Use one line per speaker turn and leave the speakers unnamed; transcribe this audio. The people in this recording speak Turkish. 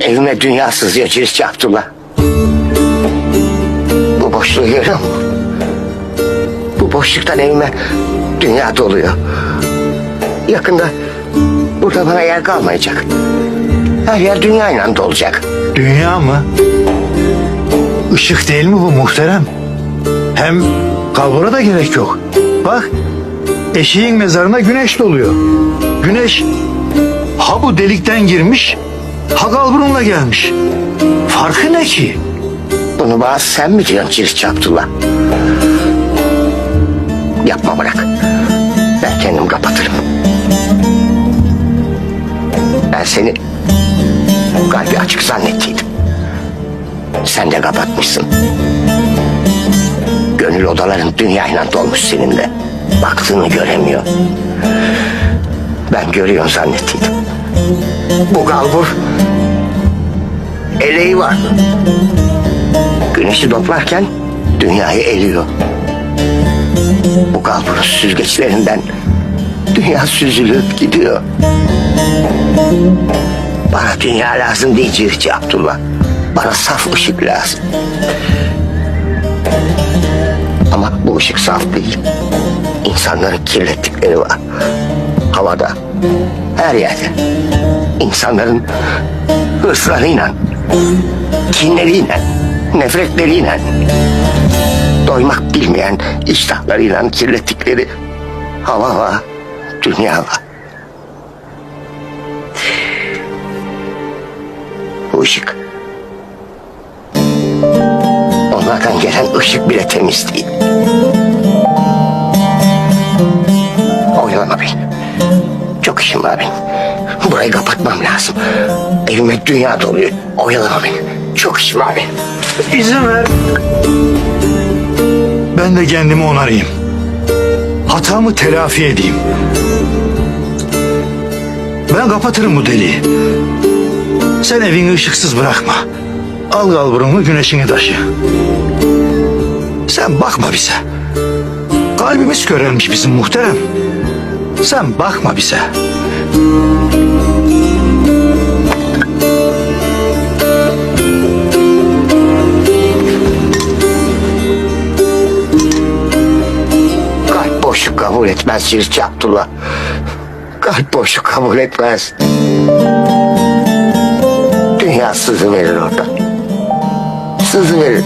Evime dünya sızıyor Cirisçi Abdullah. Bu boşluğu görüyor musun? Bu boşluktan evime dünya doluyor. Yakında burada bana yer kalmayacak. Her yer dünyayla dolacak.
Dünya mı? Işık değil mi bu muhterem? Hem kalbura da gerek yok. Bak eşeğin mezarına güneş doluyor. Güneş ha bu delikten girmiş ha kalburunla gelmiş. Farkı ne ki?
Bunu bana sen mi diyorsun Cirisçi Abdullah? Yapma bırak. Ben kendim kapatırım. Ben seni kalbi açık zannettiydim. Sen de kapatmışsın. Gönül odaların dünyayla dolmuş senin de. Baktığını göremiyor. Ben görüyorum zannettiydim. Bu kalbur eleği var. Güneşi toplarken dünyayı eliyor. Bu kalburun süzgeçlerinden dünya süzülüp gidiyor. Bana dünya lazım değil Ciritçi Abdullah. Bana saf ışık lazım. Ama bu ışık saf değil. İnsanların kirlettikleri var. Havada, her yerde. İnsanların hırslarıyla, kinleriyle, nefretleriyle, doymak bilmeyen iştahlarıyla kirlettikleri hava var, dünya var. Bu ışık. Onlardan gelen ışık bile temiz değil. Oynama beni. Çok işim var benim. Burayı kapatmam lazım. Evime dünya doluyor. Oyalama beni. Çok işim var benim.
İzin ver. Ben de kendimi onarayım. Hatamı telafi edeyim. Ben kapatırım bu deliği. Sen evini ışıksız bırakma. Al kalburunu güneşini taşı. Sen bakma bize. Kalbimiz körelmiş bizim muhterem. Sen bakma bize.
Kalp boşluk kabul etmez Ciritçi Abdullah. Kalp boşluk kabul etmez. Dünya sızı verir orada. Sızı verir.